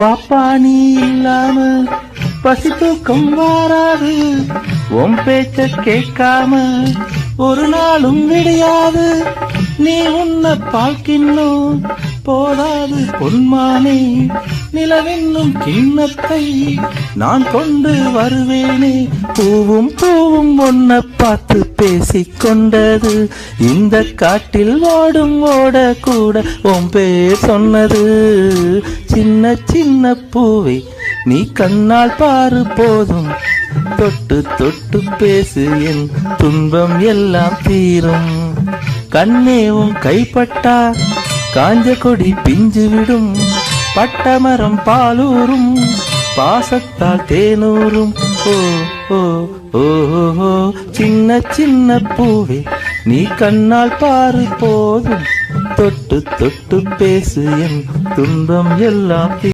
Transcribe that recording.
பாப்பா நீ இல்லாம பசி தூக்கம் வாராது. உன் பேச்ச கேட்காம ஒரு நாளும் விடியாது. நீ உன்ன பால்கின்னும் போதாது பொன்மானே நிலவென்னும் கிண்ணத்தை நான் கொண்டு வருவேனே. பூவும் பூவும் ஒன்ன பார்த்து பேசிக் கொண்டது. இந்த காட்டில் ஓடும் ஓட கூட உன் பேர் சொன்னது. சின்ன சின்ன பூவை நீ கண்ணால் பாரு போதும். தொட்டு தொட்டு பேசு என் துன்பம் எல்லாம் தீரும். கண்ணேவும் கைப்பட்டா காஞ்ச கொடி பிஞ்சு விடும் பட்டமரம் பாலூரும் பாசத்தால் தேனூரும். ஓ ஓ ஓ சின்ன சின்ன பூவே நீ கண்ணால் பாரு போதும். தொட்டு தொட்டு பேசு என் துன்பம் எல்லாம்